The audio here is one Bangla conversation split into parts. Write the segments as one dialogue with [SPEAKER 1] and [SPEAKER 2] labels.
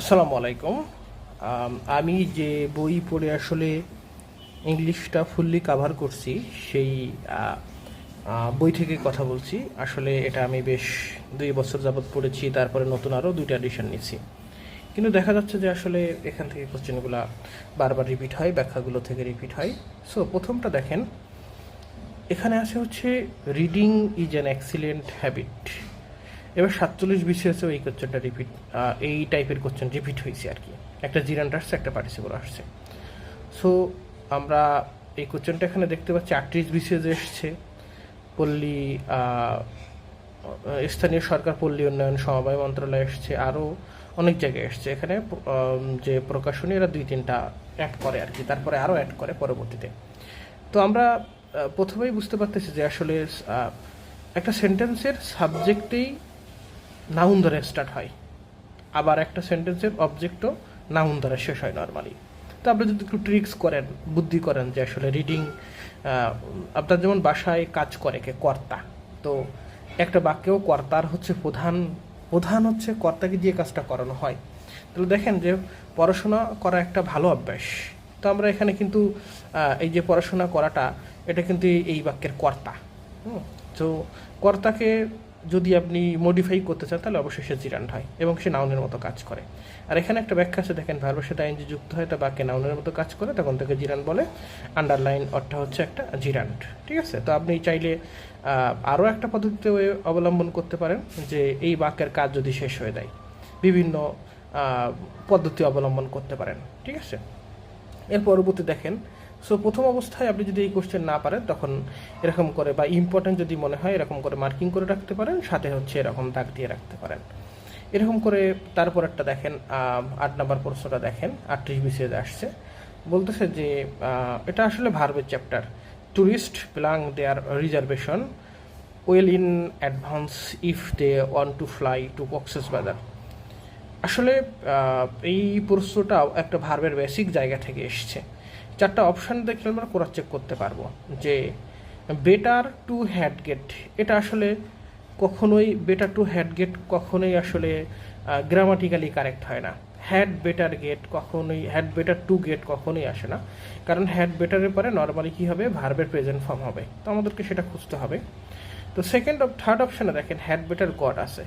[SPEAKER 1] আসসালামু আলাইকুম। আমি যে বই পড়ে আসলে ইংলিশটা ফুললি কাভার করছি, সেই বই থেকে কথা বলছি। আসলে এটা আমি বেশ দুই বছর যাবৎ পড়েছি, তারপরে নতুন আরও দুইটা এডিশন নিয়েছি কিন্তু দেখা যাচ্ছে যে আসলে এখান থেকে কোশ্চেনগুলো বারবার রিপিট হয়, ব্যাখ্যাগুলো থেকে রিপিট হয়। সো প্রথমটা দেখেন, এখানে আছে হচ্ছে reading is an excellent habit এবার সাতচল্লিশ বিসিএসও এই কোশ্চেনটা রিপিট এই টাইপের কোশ্চেন রিপিট হয়েছে আর কি। একটা জিরান্ট আসছে, একটা পার্টিসিপল আসছে। সো আমরা এই কোশ্চেনটা এখানে দেখতে পাচ্ছি, আটত্রিশ বিসিএস এসছে। পল্লী স্থানীয় সরকার, পল্লী উন্নয়ন সমবায় মন্ত্রণালয় এসছে, আরও অনেক জায়গায় এসছে। এখানে যে প্রকাশনী এরা দুই তিনটা অ্যাড করে আর কি, তারপরে আরও অ্যাড করে পরবর্তীতে। তো আমরা প্রথমেই বুঝতে পারতেছি যে আসলে একটা সেন্টেন্সের সাবজেক্টেই নাউন ধরে স্টার্ট হয়। আবার একটা সেন্টেন্সের অবজেক্টও নাউন ধরে শেষ হয় নর্মালি তো আপনি যদি একটু ট্রিক্স করেন, বুদ্ধি করেন যে আসলে রিডিং আপনার যেমন বাসায় কাজ করে কে, কর্তা, তো একটা বাক্যেও কর্তার হচ্ছে প্রধান প্রধান হচ্ছে কর্তাকে দিয়ে কাজটা করানো হয়। তাহলে দেখেন যে পড়াশোনা করা একটা ভালো অভ্যাস। তো আমরা এখানে কিন্তু এই যে পড়াশোনা করাটা, এটা কিন্তু এই বাক্যের কর্তা। তো কর্তাকে যদি আপনি মডিফাই করতে চান, তাহলে অবশ্যই সে জিরান্ড হয় এবং সে নাউনের মতো কাজ করে। আর এখানে একটা ব্যাখ্যা আছে, দেখেন ভার্বের সাথে আইনজি যুক্ত হয় তা বাক্যে নাউনের মতো কাজ করে, তখন তাকে জিরান বলে। আন্ডারলাইন অর্থ হচ্ছে একটা জিরান্ড ঠিক আছে? তো আপনি চাইলে আরও একটা পদ্ধতিতে অবলম্বন করতে পারেন যে এই বাক্যের কাজ যদি শেষ হয়ে যায়, বিভিন্ন পদ্ধতি অবলম্বন করতে পারেন, ঠিক আছে? এর পরবর্তী দেখেন সো প্রথম অবস্থায় আপনি যদি এই কোশ্চেন না পারেন, তখন এরকম করে বা ইম্পর্টেন্ট যদি মনে হয়, এরকম করে মার্কিং করে রাখতে পারেন, সাথে হচ্ছে এরকম দাগ দিয়ে রাখতে পারেন। এরকম করে তারপর একটা দেখেন আট নম্বর প্রশ্নটা দেখেন, আটত্রিশ বিসিএস আসছে। বলতেছে যে এটা আসলে ভার্বের chapter tourist plan their reservation well in advance if they want to fly to Cox's Bazar আসলে এই প্রশ্নটাও একটা ভার্বের বেসিক জায়গা থেকে এসছে। চারটা অপশান দেখলে আমরা ক্রস চেক করতে পারব যে বেটার টু হ্যাড গেট এটা আসলে কখনোই বেটার টু হ্যাড গেট কখনোই আসলে গ্রামাটিক্যালি কারেক্ট হয় না। হ্যাড বেটার গেট কখনোই হ্যাড বেটার টু গেট কখনোই আসে না। কারণ হ্যাড বেটারের পরে নর্মালি কী হবে? ভার্বের প্রেজেন্ট ফর্ম হবে। তো আমাদেরকে সেটা খুঁজতে হবে। তো সেকেন্ড থার্ড অপশানে দেখেন হ্যাড বেটার গড আছে।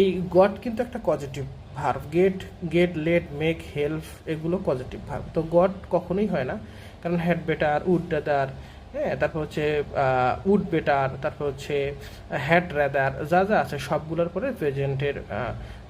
[SPEAKER 1] এই গড কিন্তু একটা positive verb get get let make help এগুলো পজিটিভ ভার্ভ তো গড কখনোই হয় না। কারণ হ্যাড বেটার উড বেটার হ্যাঁ তারপর হচ্ছে উড বেটার তারপর হচ্ছে হ্যাড রেদার যা যা আছে সবগুলোর পরে প্রেজেন্টের